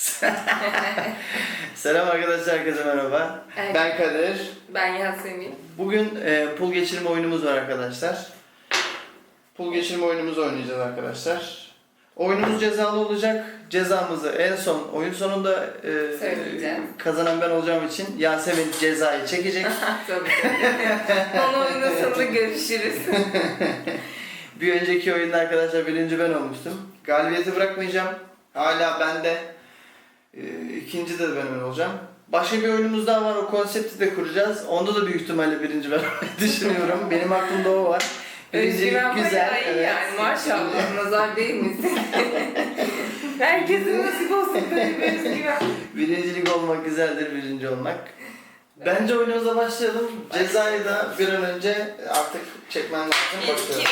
Selam arkadaşlar, herkese merhaba. Evet. Ben Kadir. Ben Yasemin. Bugün e, pul geçirme oyunumuz var arkadaşlar. Pul geçirme oyunumuzu oynayacağız arkadaşlar. Oyunumuz cezalı olacak. Cezamızı en son oyun sonunda e, kazanan ben olacağım için Yasemin cezayı çekecek. Tabii. Onu oyunun sonunda görüşürüz. Bir önceki oyunda arkadaşlar birinci ben olmuştum. Galibiyeti bırakmayacağım. Hala bende. Ee, ikinci de ben olacağım. Başka bir oyunumuz daha var. O konsepti de kuracağız. Onda da büyük ihtimalle birinci ben düşünüyorum. Benim aklımda o var. Birincilik Özgüven güzel. iyi evet. yani maşallah nazar değmesin. Herkesin nasip olsun böyle bir özgüven. Birincilik olmak güzeldir, birinci olmak. Bence oyunumuza başlayalım. Cezayı da bir an önce artık çekmem lazım. Bakıyorum.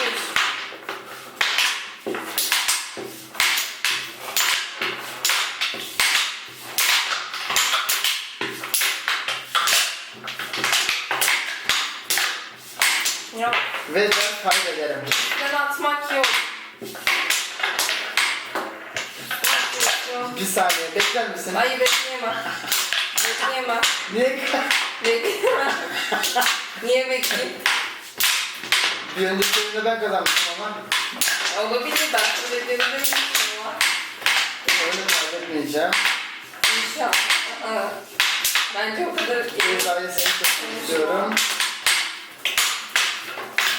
Ve ben kaybederim. Ben atmak yok. Bir saniye bekler misin? Ay bekleyemem. Bekleyemem. Niye? Bekleyemem. Niye bekleyeyim? Bir önceki oyunda ben kazanmıştım ama Olabilir ben ama. oyunu kaybetmeyeceğim. İnşallah. Bence o kadar iyi. Cezayı seni çok istiyorum.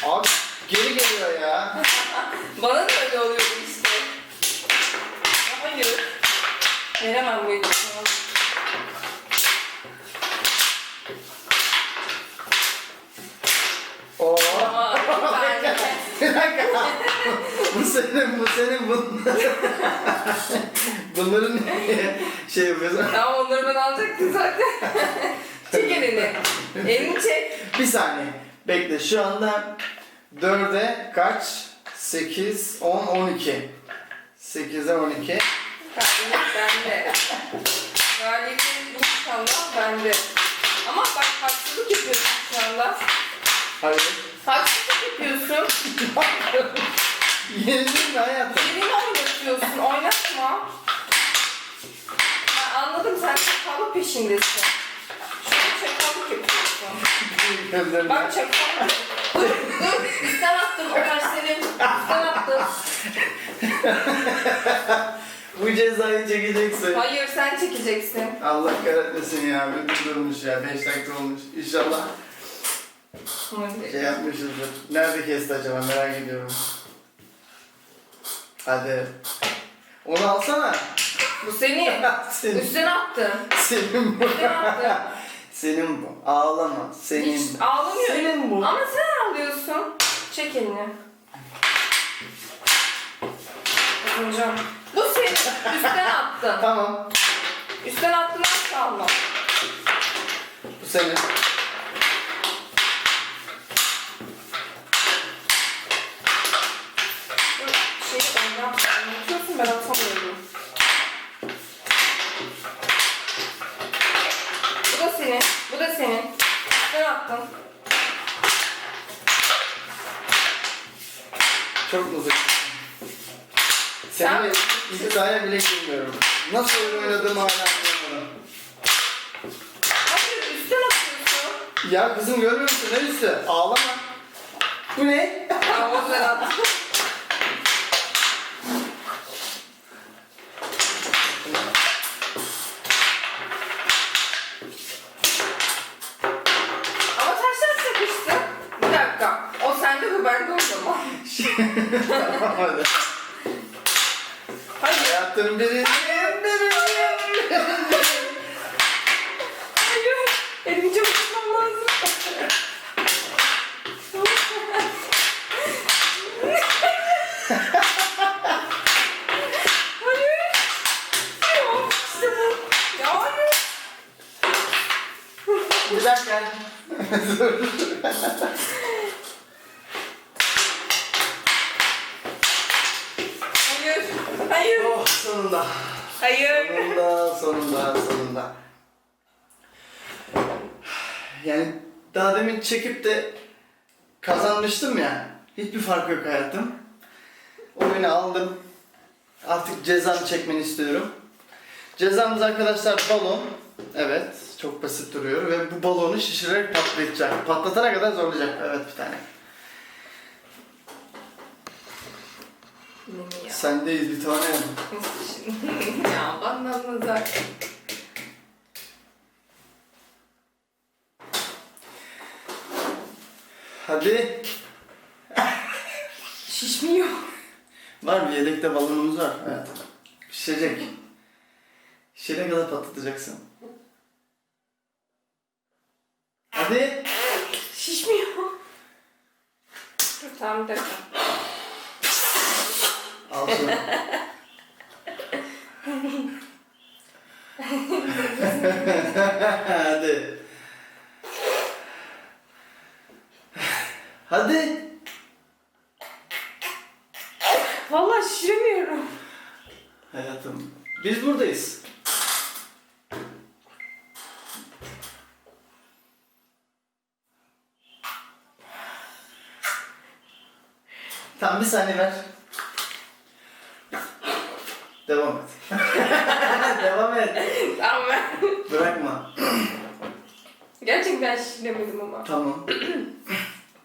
Abi geri geliyor ya. Bana da öyle oluyor işte. Hayır. Veremem bu. Oo. Ama. Bir dakika. bu senin, bu senin, bunların. Bunların niye şey yapıyorsun? Tamam onları ben alacaktım zaten. çek elini. Elini çek. Bir saniye. Bekle şu anda 4'e kaç? 8, 10, 12. 8'e 12. Kalbimiz bende. Galibiyet inşallah bende. Ama bak haksızlık yapıyorsun anda. Hayır. Haksızlık yapıyorsun. Yenildin mi hayatım? Elini oynatıyorsun. Oynatma. Ben anladım sen çakallık peşindesin. Şu an çakallık yapıyorsun. Bak çakallık. Taş senin. Üstten attım. Bu cezayı çekeceksin. Hayır sen çekeceksin. Allah kahretmesin ya. Bir durmuş ya. 5 dakika olmuş. İnşallah şey yapmışızdır. Nerede kesti acaba merak ediyorum. Hadi. Onu alsana. Bu senin. senin, Üstten attım. senin bu. Üstten attım. senin bu. Ağlama. Senin. Hiç ağlamıyorum. Senin bu. Ama sen ağlıyorsun. Çek elini. Kazanacağım. Bu senin. Üstten attım. Tamam. Üstten attım asla alma. Bu senin. Şey oynat. Anlatıyorsun ben atamıyorum. Bu da senin. Bu da senin. Üstten attım. Muzuk. Sen- Seninle iddiaya bile girmiyorum. Nasıl oyun oynadığımı hala anlamıyorum. Hayır üstten atıyorsun. Ya kızım görmüyor musun? Ne üstü? Ağlama. Bu ne? Tamam ben attım. Ama taşlar sıkıştı. Bir dakika. O sende bu bende o zaman. tamam hadi. Hayır. Hayatın biri. Hayır. Elimi tutmam lazım. Hayır. Yok işte bu. Ya hayır. Bir dakika. Hayır. Hayır. oh sonunda. Hayır. Sonunda, sonunda, sonunda. Yani daha demin çekip de kazanmıştım ya. Hiçbir fark yok hayatım. Oyunu aldım. Artık cezamı çekmeni istiyorum. Cezamız arkadaşlar balon. Evet, çok basit duruyor ve bu balonu şişirerek patlatacak. Patlatana kadar zorlayacak. Evet bir tane. Mi ya? Sendeyiz bir tane. Ya bana nazar. Hadi. Şişmiyor. Var bir yedekte balonumuz var. Evet. Şişecek. Şişene kadar patlatacaksın. Hadi. Şişmiyor. Dur tamam bir dakika. Hadi. Hadi. Vallahi şişiremiyorum. Hayatım. Biz buradayız. Tamam bir saniye ver. Ben. Bırakma. Gerçekten şişiremedim ama. Tamam.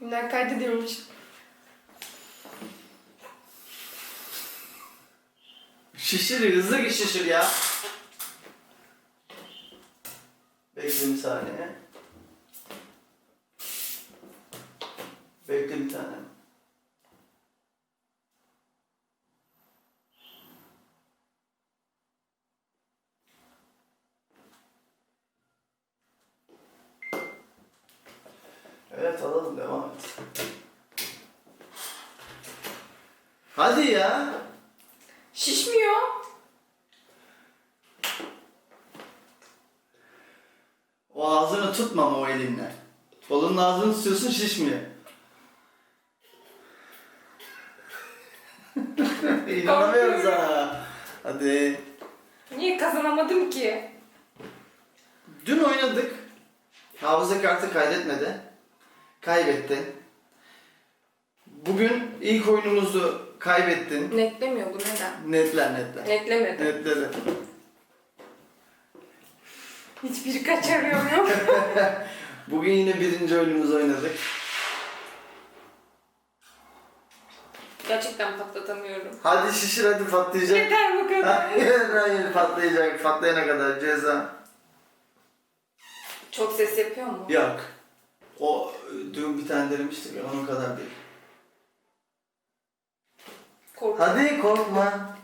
Bunlar kaydediyormuş. Şişir, hızlı git şişir ya. Bekle bir saniye. Bekle bir tane. Hadi ya. Şişmiyor. O ağzını tutmam o elinle. Balonun ağzını tutuyorsun şişmiyor. İnanamıyorum sana. Hadi. Niye kazanamadım ki? Dün oynadık. Hafıza kartı kaydetmedi. Kaybettin. Bugün ilk oyunumuzu kaybettin. Netlemiyor bu neden? Netler netler. Netlemedi. Netledi. Hiçbiri kaçarıyor yok. Bugün yine birinci oyunumuzu oynadık. Gerçekten patlatamıyorum. Hadi şişir hadi patlayacak. Yeter bu kadar. Hayır hayır patlayacak. Patlayana kadar ceza. Çok ses yapıyor mu? Yok. O dün bir tane denemiştik ya onun kadar değil. Hadi korkma.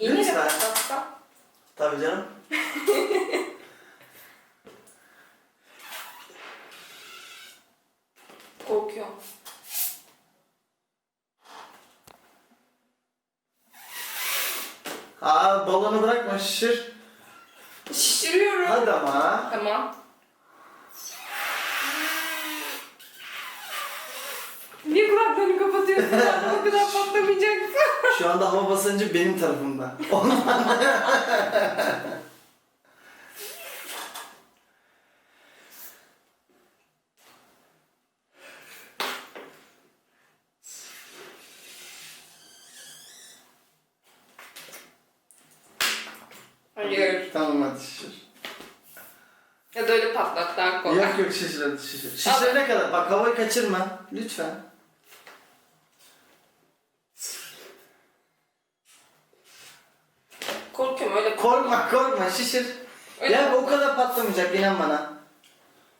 De Lütfen. patlatsam. Tabii canım. Korkuyorum. Aa balonu bırakma şişir. Şişiriyorum. Hadi ama. Tamam. Niye kulaklarını kapatıyorsun? O kadar patlamayacaksın. Şu anda hava basıncı benim tarafımda. Hayır. tamam hadi şişir. Ya da öyle patlat daha kolay. Yok yok şişir hadi şişir. Şişirene kadar bak havayı kaçırma. Lütfen. Korkuyorum öyle. Korkma korkma şişir. Öyle Ya o kadar patlamayacak inan bana.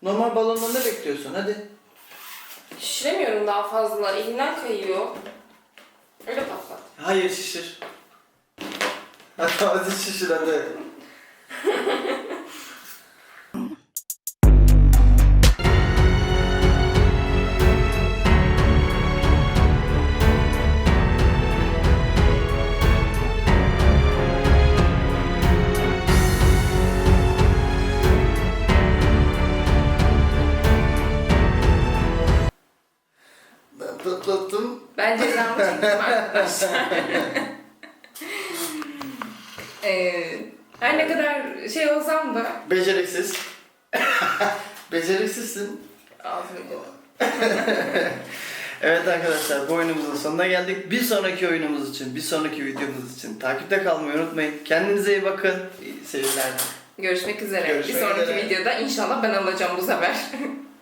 Normal balondan ne bekliyorsun hadi. Şişiremiyorum daha fazla. Elimden kayıyor. Öyle patlat. Hayır şişir. Hadi hadi şişir hadi. Ben cezamı çektim arkadaşlar. ee, her ne kadar şey olsam da Beceriksiz. Beceriksizsin. ağzım Evet arkadaşlar bu oyunumuzun sonuna geldik. Bir sonraki oyunumuz için, bir sonraki videomuz için takipte kalmayı unutmayın. Kendinize iyi bakın. İyi seyirler. Görüşmek üzere. Görüşmek bir sonraki üzere. videoda inşallah ben alacağım bu sefer.